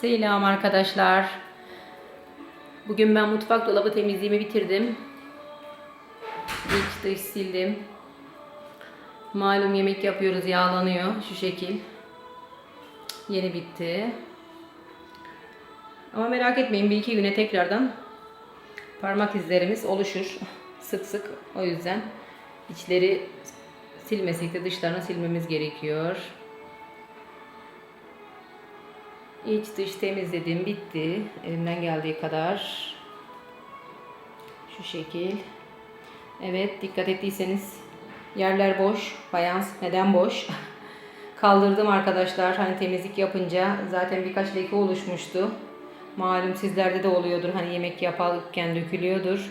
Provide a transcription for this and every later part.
Selam arkadaşlar. Bugün ben mutfak dolabı temizliğimi bitirdim. İç dış sildim. Malum yemek yapıyoruz yağlanıyor şu şekil. Yeni bitti. Ama merak etmeyin bir iki güne tekrardan parmak izlerimiz oluşur. Sık sık o yüzden içleri silmesek de dışlarını silmemiz gerekiyor. İç dış temizledim bitti. Elimden geldiği kadar. Şu şekil. Evet dikkat ettiyseniz yerler boş. Fayans neden boş? Kaldırdım arkadaşlar. Hani temizlik yapınca zaten birkaç leke oluşmuştu. Malum sizlerde de oluyordur. Hani yemek yaparken dökülüyordur.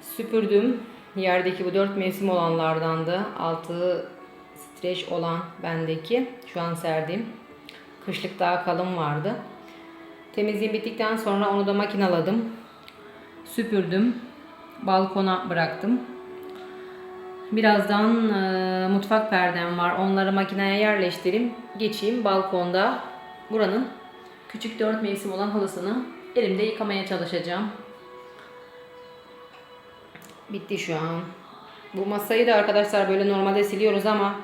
Süpürdüm. Yerdeki bu dört mevsim olanlardandı. Altı streç olan bendeki. Şu an serdim. Kışlık daha kalın vardı. Temizliğim bittikten sonra onu da makinaladım. Süpürdüm. Balkona bıraktım. Birazdan e, mutfak perdem var. Onları makineye yerleştireyim. Geçeyim balkonda buranın küçük dört mevsim olan halısını elimde yıkamaya çalışacağım. Bitti şu an. Bu masayı da arkadaşlar böyle normalde siliyoruz ama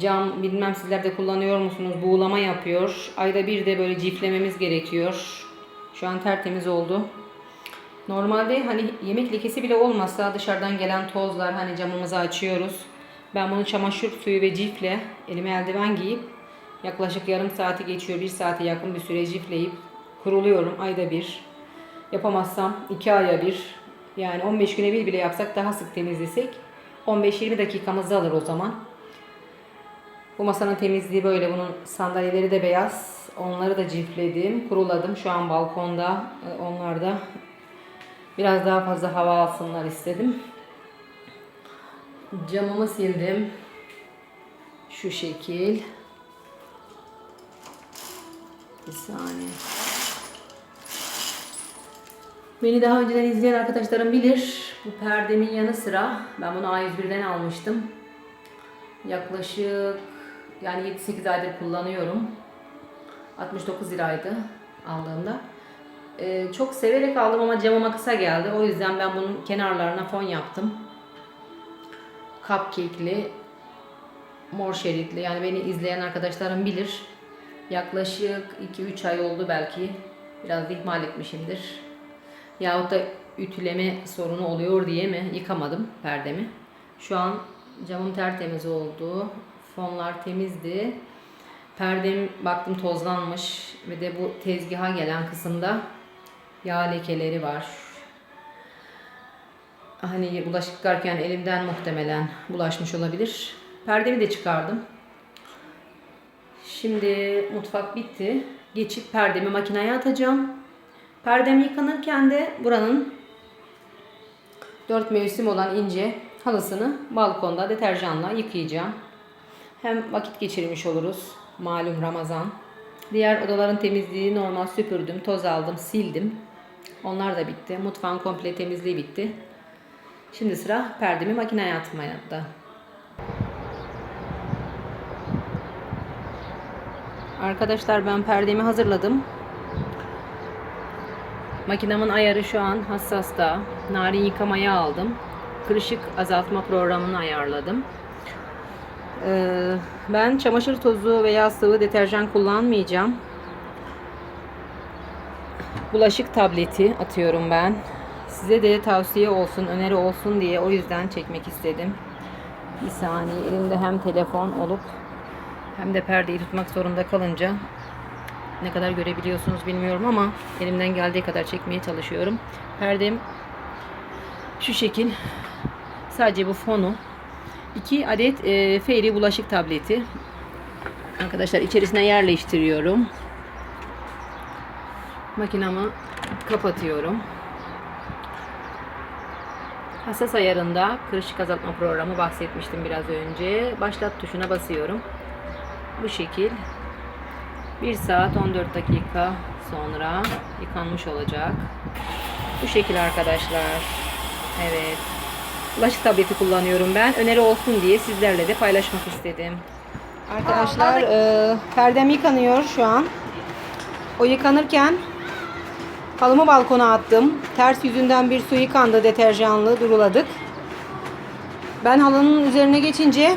cam bilmem sizler de kullanıyor musunuz? Buğulama yapıyor. Ayda bir de böyle ciflememiz gerekiyor. Şu an tertemiz oldu. Normalde hani yemek lekesi bile olmasa dışarıdan gelen tozlar hani camımızı açıyoruz. Ben bunu çamaşır suyu ve cifle elime eldiven giyip yaklaşık yarım saati geçiyor. Bir saate yakın bir süre cifleyip kuruluyorum ayda bir. Yapamazsam iki aya bir yani 15 güne bir bile yapsak daha sık temizlesek 15-20 dakikamızı alır o zaman. Bu masanın temizliği böyle. Bunun sandalyeleri de beyaz. Onları da cifledim, kuruladım. Şu an balkonda. Ee, Onlar da biraz daha fazla hava alsınlar istedim. Camımı sildim. Şu şekil. Bir saniye. Beni daha önceden izleyen arkadaşlarım bilir. Bu perdemin yanı sıra ben bunu A101'den almıştım. Yaklaşık yani 7-8 aydır kullanıyorum. 69 liraydı aldığımda. Ee, çok severek aldım ama camıma kısa geldi. O yüzden ben bunun kenarlarına fon yaptım. Cupcake'li, mor şeritli. Yani beni izleyen arkadaşlarım bilir. Yaklaşık 2-3 ay oldu belki. Biraz ihmal etmişimdir. Yahut da ütüleme sorunu oluyor diye mi yıkamadım perdemi. Şu an camım tertemiz oldu. Fonlar temizdi. Perdem baktım tozlanmış ve de bu tezgaha gelen kısımda yağ lekeleri var. Hani bulaşık yıkarken elimden muhtemelen bulaşmış olabilir. Perdemi de çıkardım. Şimdi mutfak bitti. Geçip perdemi makineye atacağım. Perdem yıkanırken de buranın dört mevsim olan ince halısını balkonda deterjanla yıkayacağım. Hem vakit geçirmiş oluruz. Malum Ramazan. Diğer odaların temizliği normal süpürdüm, toz aldım, sildim. Onlar da bitti. Mutfağın komple temizliği bitti. Şimdi sıra perdemi makineye atmaya da. Arkadaşlar ben perdemi hazırladım. Makinemin ayarı şu an hassasta. Narin yıkamaya aldım. Kırışık azaltma programını ayarladım. Ee, ben çamaşır tozu veya sıvı deterjan kullanmayacağım. Bulaşık tableti atıyorum ben. Size de tavsiye olsun, öneri olsun diye o yüzden çekmek istedim. Bir saniye elimde hem telefon olup hem de perdeyi tutmak zorunda kalınca ne kadar görebiliyorsunuz bilmiyorum ama elimden geldiği kadar çekmeye çalışıyorum. Perdem şu şekil. Sadece bu fonu. 2 adet e, Fairy bulaşık tableti. Arkadaşlar içerisine yerleştiriyorum. Makinamı kapatıyorum. Hassas ayarında kırışık azaltma programı bahsetmiştim biraz önce. Başlat tuşuna basıyorum. Bu şekil 1 saat 14 dakika sonra yıkanmış olacak. Bu şekil arkadaşlar. Evet. Bulaşık tableti kullanıyorum ben. Öneri olsun diye sizlerle de paylaşmak istedim. Arkadaşlar e, perdem yıkanıyor şu an. O yıkanırken halımı balkona attım. Ters yüzünden bir su yıkandı deterjanlı duruladık. Ben halının üzerine geçince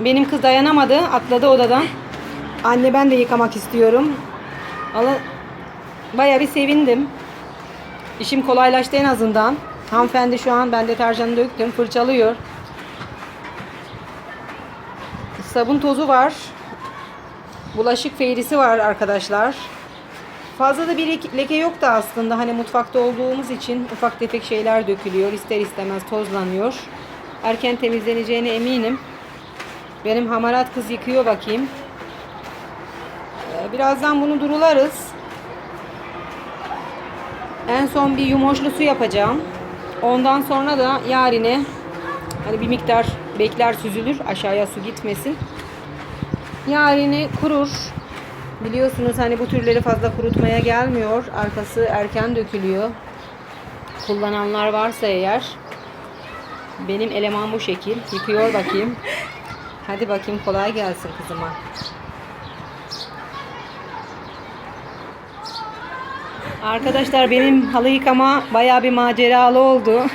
benim kız dayanamadı atladı odadan. Anne ben de yıkamak istiyorum. Halı Bayağı bir sevindim. İşim kolaylaştı en azından. Hanımefendi şu an ben deterjanı döktüm. Fırçalıyor. Sabun tozu var. Bulaşık feyrisi var arkadaşlar. Fazla da bir leke- yok da aslında. Hani mutfakta olduğumuz için ufak tefek şeyler dökülüyor. İster istemez tozlanıyor. Erken temizleneceğine eminim. Benim hamarat kız yıkıyor bakayım. Ee, Birazdan bunu durularız. En son bir yumoşlu su yapacağım. Ondan sonra da yarine hani bir miktar bekler süzülür aşağıya su gitmesin. Yarine kurur. Biliyorsunuz hani bu türleri fazla kurutmaya gelmiyor. Arkası erken dökülüyor. Kullananlar varsa eğer benim eleman bu şekil. Yıkıyor bakayım. Hadi bakayım kolay gelsin kızıma. Arkadaşlar benim halı yıkama bayağı bir maceralı oldu.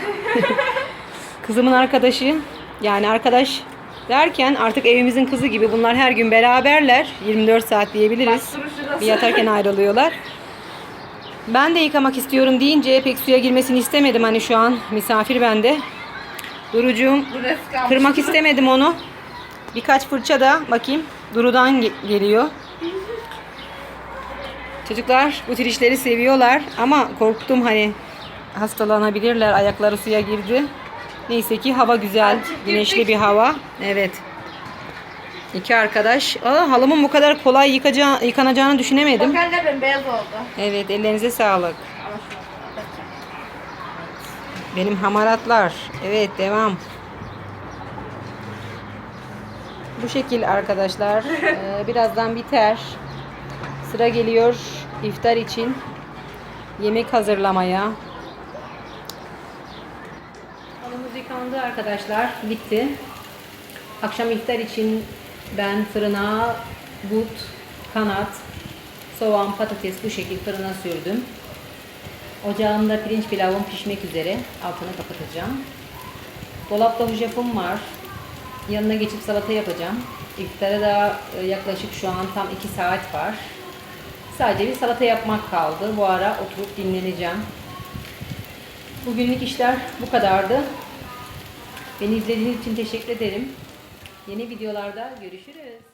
Kızımın arkadaşı yani arkadaş derken artık evimizin kızı gibi bunlar her gün beraberler. 24 saat diyebiliriz. Bir yatarken ayrılıyorlar. Ben de yıkamak istiyorum deyince pek suya girmesini istemedim hani şu an misafir bende. Durucuğum kırmak istemedim onu. Birkaç fırça da bakayım Duru'dan ge- geliyor. Çocuklar bu tür işleri seviyorlar ama korktum hani hastalanabilirler. Ayakları suya girdi. Neyse ki hava güzel. Güneşli bir hava. Evet. İki arkadaş. Aa, halımın bu kadar kolay yıkaca- yıkanacağını düşünemedim. Bakar bembeyaz oldu. Evet ellerinize sağlık. Benim hamaratlar. Evet devam. Bu şekil arkadaşlar. Ee, birazdan biter. Sıra geliyor iftar için yemek hazırlamaya. Halımız yıkandı arkadaşlar. Bitti. Akşam iftar için ben fırına but, kanat, soğan, patates bu şekilde fırına sürdüm. Ocağımda pirinç pilavım pişmek üzere. Altını kapatacağım. Dolapta hujafım var. Yanına geçip salata yapacağım. İftara da e, yaklaşık şu an tam 2 saat var. Sadece bir salata yapmak kaldı. Bu ara oturup dinleneceğim. Bugünlük işler bu kadardı. Beni izlediğiniz için teşekkür ederim. Yeni videolarda görüşürüz.